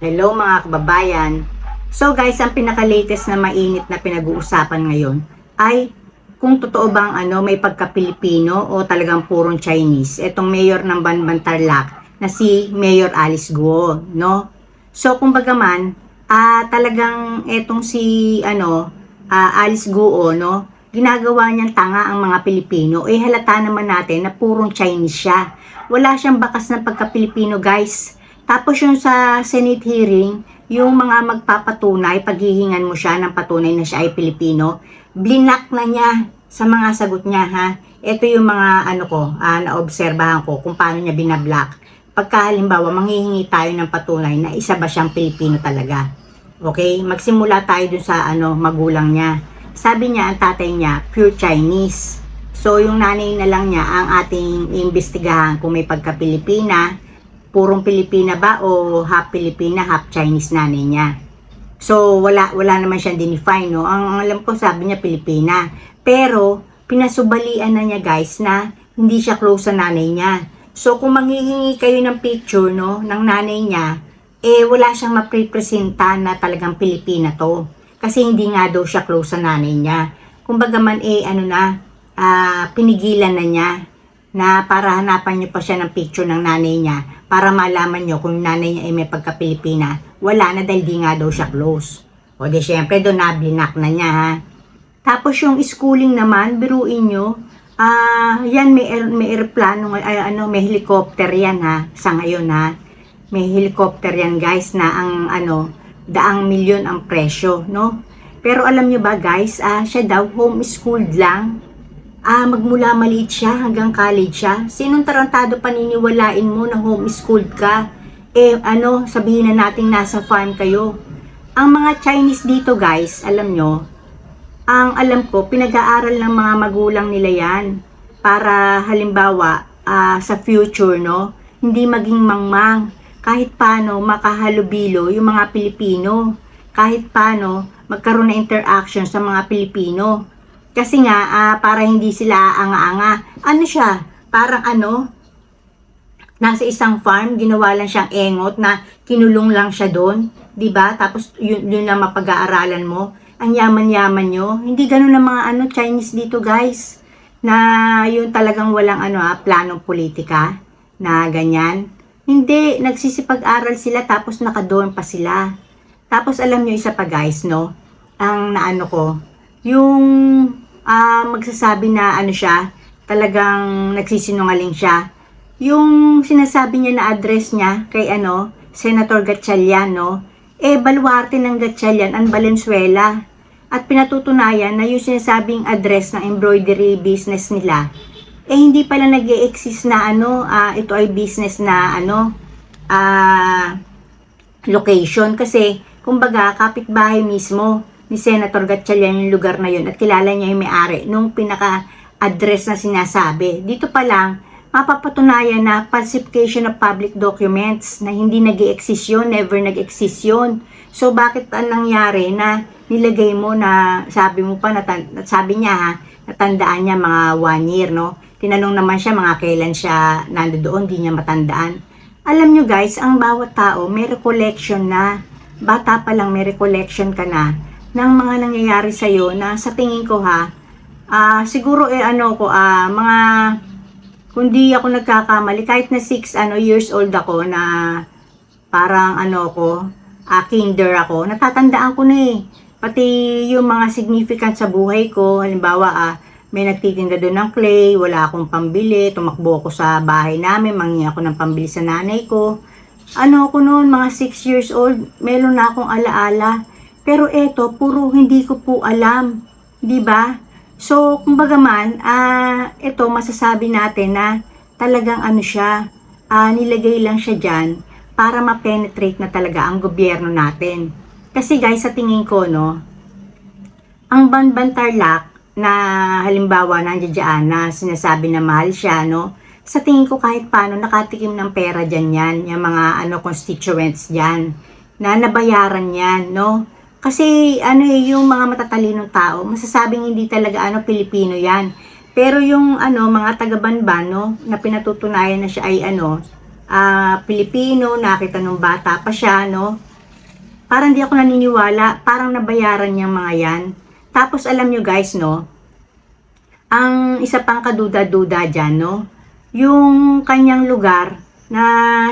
Hello mga kababayan. So guys, ang pinaka-latest na mainit na pinag-uusapan ngayon ay kung totoo bang ano, may pagka-Pilipino o talagang purong Chinese. Etong mayor ng Banban Tarlac na si Mayor Alice Guo, no? So kumbaga man, ah talagang etong si ano, ah, Alice Guo, no? Ginagawa niyang tanga ang mga Pilipino. Eh halata naman natin na purong Chinese siya. Wala siyang bakas ng pagka-Pilipino, guys. Tapos yung sa Senate hearing, yung mga magpapatunay, paghihingan mo siya ng patunay na siya ay Pilipino, blinak na niya sa mga sagot niya ha. Ito yung mga ano ko, ah, naobserbahan ko kung paano niya binablock. Pagka halimbawa, manghihingi tayo ng patunay na isa ba siyang Pilipino talaga. Okay? Magsimula tayo dun sa ano, magulang niya. Sabi niya, ang tatay niya, pure Chinese. So, yung nanay na lang niya ang ating imbestigahan kung may pagka-Pilipina, purong Pilipina ba o half Pilipina, half Chinese nanay niya. So, wala, wala naman siyang dinefine, no? Ang, ang alam ko, sabi niya Pilipina. Pero, pinasubalian na niya, guys, na hindi siya close sa nanay niya. So, kung manghihingi kayo ng picture, no, ng nanay niya, eh, wala siyang maprepresenta na talagang Pilipina to. Kasi hindi nga daw siya close sa nanay niya. Kumbaga man, eh, ano na, ah, pinigilan na niya na para hanapan niyo pa siya ng picture ng nanay niya para malaman niyo kung nanay niya ay may pagka-Pilipina. Wala na dahil di nga daw siya close. O di syempre doon nablinak na niya ha. Tapos yung schooling naman, biruin nyo, ah, yan may, aer- may aeroplano, ay, ano, may helicopter yan ha, sa ngayon ha. May helicopter yan guys na ang ano, daang milyon ang presyo, no? Pero alam nyo ba guys, ah, siya daw homeschooled lang. Ah, magmula maliit siya hanggang college siya. Sinong tarantado paniniwalain mo na homeschooled ka? Eh, ano, sabihin na natin nasa farm kayo. Ang mga Chinese dito guys, alam nyo, ang alam ko, pinag-aaral ng mga magulang nila yan para halimbawa ah, sa future, no, hindi maging mangmang. Kahit paano makahalubilo yung mga Pilipino. Kahit paano magkaroon na interaction sa mga Pilipino. Kasi nga, ah, para hindi sila anga-anga. Ano siya? Parang ano, nasa isang farm, ginawa lang siyang engot na kinulong lang siya doon. ba Tapos yun, yun lang mapag-aaralan mo. Ang yaman-yaman nyo. Hindi ganun ang mga ano, Chinese dito guys. Na yun talagang walang ano ah, planong politika na ganyan. Hindi, nagsisipag-aral sila tapos nakadorm pa sila. Tapos alam nyo isa pa guys, no? Ang naano ko, yung ah, magsasabi na ano siya, talagang nagsisinungaling siya. Yung sinasabi niya na address niya kay ano, Senator Gatchalian, no? Eh, baluarte ng Gatchalian ang Valenzuela. At pinatutunayan na yung sinasabing address ng embroidery business nila, eh hindi pala nag exist na ano, ah, ito ay business na ano, ah, location. Kasi, kumbaga, kapitbahay mismo ni Senator Gatchalian yung lugar na yun at kilala niya yung may-ari nung pinaka-address na sinasabi. Dito pa lang, mapapatunayan na falsification of public documents na hindi nag exist yun, never nag exist yun. So, bakit ang nangyari na nilagay mo na sabi mo pa, natan- sabi niya ha, natandaan niya mga one year, no? Tinanong naman siya mga kailan siya nandoon, di niya matandaan. Alam nyo guys, ang bawat tao may recollection na. Bata pa lang may recollection ka na ng mga nangyayari sa'yo na sa tingin ko ha, ah siguro eh ano ko, ah mga kundi ako nagkakamali, kahit na 6 ano, years old ako na parang ano ko, ah, kinder ako, natatandaan ko na eh. Pati yung mga significant sa buhay ko, halimbawa ah, may nagtitinda doon ng clay, wala akong pambili, tumakbo ako sa bahay namin, mangi ako ng pambili sa nanay ko. Ano ako noon, mga 6 years old, meron na akong alaala. Pero eto, puro hindi ko po alam. 'di ba? So, kumbaga man, ah, ito masasabi natin na talagang ano siya, ah, nilagay lang siya dyan para ma-penetrate na talaga ang gobyerno natin. Kasi guys, sa tingin ko, no, ang Banban Tarlac na halimbawa nandiyan dyan na sinasabi na mahal siya, no, sa tingin ko kahit paano nakatikim ng pera dyan yan, yung mga ano constituents dyan, na nabayaran yan, no, kasi ano eh, yung mga matatalinong tao, masasabing hindi talaga ano Pilipino 'yan. Pero yung ano mga taga-Banban no, na pinatutunayan na siya ay ano, ah Pilipino, nakita nung bata pa siya no. Parang di ako naniniwala, parang nabayaran niyang mga yan. Tapos alam nyo guys, no, ang isa pang kaduda-duda dyan, no, yung kanyang lugar na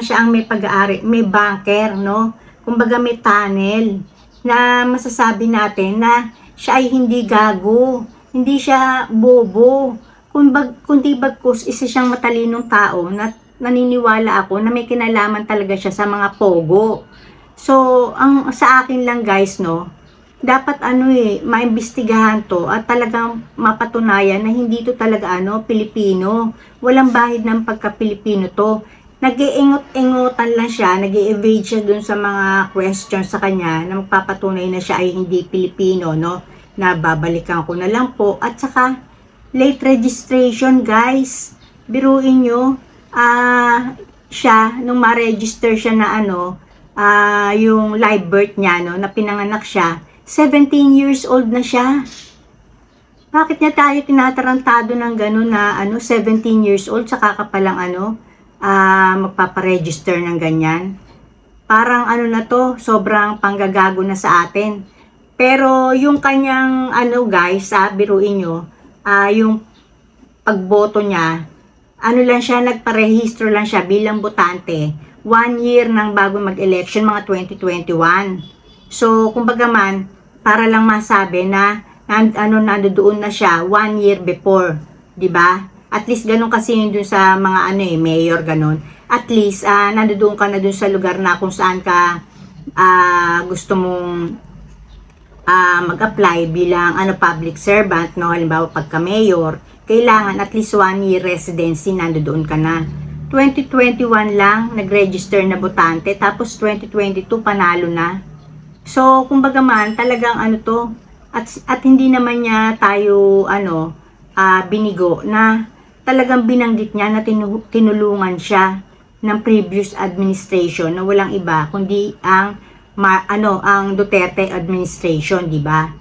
siya ang may pag-aari, may bunker, no, kumbaga may tunnel, na masasabi natin na siya ay hindi gago, hindi siya bobo, kumbag, kundi bagkus isa siyang matalinong tao na naniniwala ako na may kinalaman talaga siya sa mga pogo. So, ang sa akin lang guys, no, dapat ano eh, maimbestigahan to at talagang mapatunayan na hindi to talaga ano, Pilipino. Walang bahid ng pagka-Pilipino to. Nag-iingot-ingotan lang siya, nag evade siya dun sa mga questions sa kanya na magpapatunay na siya ay hindi Pilipino, no? Na babalikan ko na lang po. At saka, late registration, guys. Biruin nyo, ah, siya, nung ma-register siya na ano, ah, yung live birth niya, no, na pinanganak siya, 17 years old na siya. Bakit niya tayo tinatarantado ng gano'n na ano, 17 years old, saka ka palang ano, ah, magpaparegister ng ganyan? Parang ano na to, sobrang panggagago na sa atin. Pero yung kanyang ano guys, ah, biruin nyo, ah, yung pagboto niya, ano lang siya, nagparehistro lang siya bilang botante. One year nang bago mag-election, mga 2021. So, kumbaga man, para lang masabi na nan, ano nandoon na siya one year before, 'di ba? At least ganun kasi yun dun sa mga ano eh, mayor ganun. At least uh, nandoon ka na dun sa lugar na kung saan ka ah, gusto mong ah, mag-apply bilang ano public servant, no? Halimbawa pagka mayor, kailangan at least one year residency nandoon ka na. 2021 lang nag-register na botante tapos 2022 panalo na. So, kumbaga man, talagang ano to, at, at hindi naman niya tayo, ano, ah, binigo na talagang binanggit niya na tinu- tinulungan siya ng previous administration na walang iba kundi ang ma, ano ang Duterte administration, di ba?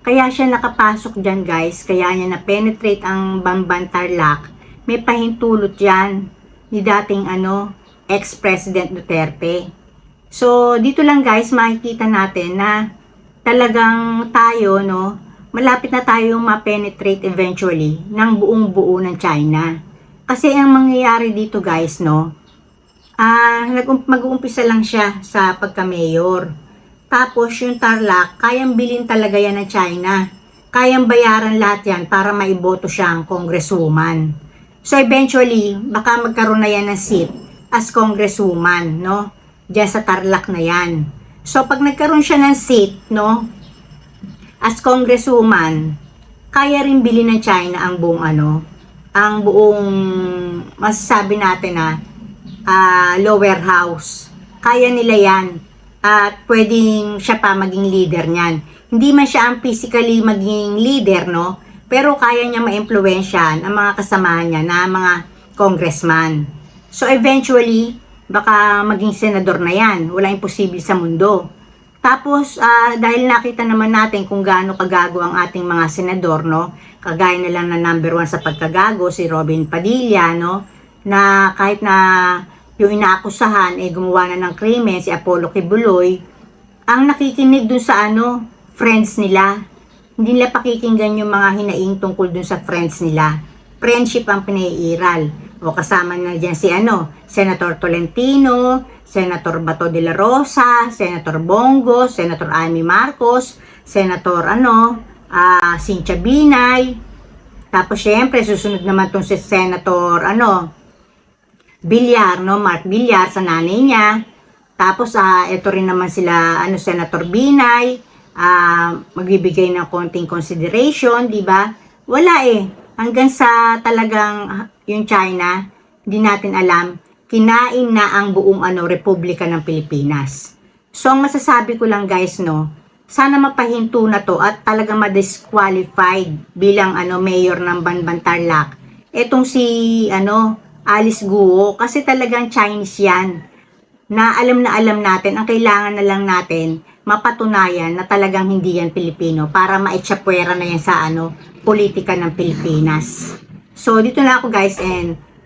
Kaya siya nakapasok diyan, guys. Kaya niya na penetrate ang Bamban Tarlac. May pahintulot 'yan ni dating ano ex-president Duterte. So, dito lang guys, makikita natin na talagang tayo, no, malapit na tayong ma-penetrate eventually ng buong buo ng China. Kasi ang mangyayari dito guys, no, ah, nag- mag-uumpisa lang siya sa pagka-mayor. Tapos yung Tarlac, kayang bilhin talaga yan ng China. Kayang bayaran lahat yan para maiboto siyang congresswoman. So eventually, baka magkaroon na yan ng seat as congresswoman, no? Diyan sa Tarlac na yan. So, pag nagkaroon siya ng seat, no, as congresswoman, kaya rin bili ng China ang buong ano, ang buong masasabi natin na ah, lower house. Kaya nila yan. At pwedeng siya pa maging leader niyan. Hindi man siya ang physically maging leader, no? Pero kaya niya ma-impluensyahan ang mga kasamahan niya na mga congressman. So eventually, baka maging senador na yan. Wala imposible sa mundo. Tapos, ah, dahil nakita naman natin kung gaano kagago ang ating mga senador, no? Kagaya na lang na number one sa pagkagago, si Robin Padilla, no? Na kahit na yung inaakusahan, eh, gumawa na ng krimen, si Apollo Kibuloy, ang nakikinig dun sa ano, friends nila. Hindi nila pakikinggan yung mga hinaing tungkol dun sa friends nila. Friendship ang pinaiiral. O kasama na dyan si ano, Senator Tolentino, Senator Bato de la Rosa, Senator Bongo, Senator Amy Marcos, Senator ano, ah Cynthia Binay. Tapos syempre susunod naman tong si Senator ano, Villar, no, Mark Villar sa nanay niya. Tapos ah ito rin naman sila ano Senator Binay, ah magbibigay ng konting consideration, 'di ba? Wala eh. Hanggang sa talagang yung China, hindi natin alam, kinain na ang buong ano Republika ng Pilipinas. So ang masasabi ko lang guys no, sana mapahinto na to at talagang ma-disqualified bilang ano mayor ng Banban Tarlac. Etong si ano Alice Guo kasi talagang Chinese yan. Na alam na alam natin, ang kailangan na lang natin mapatunayan na talagang hindi yan Pilipino para maitsapwera na yan sa ano politika ng Pilipinas. So dito na ako guys and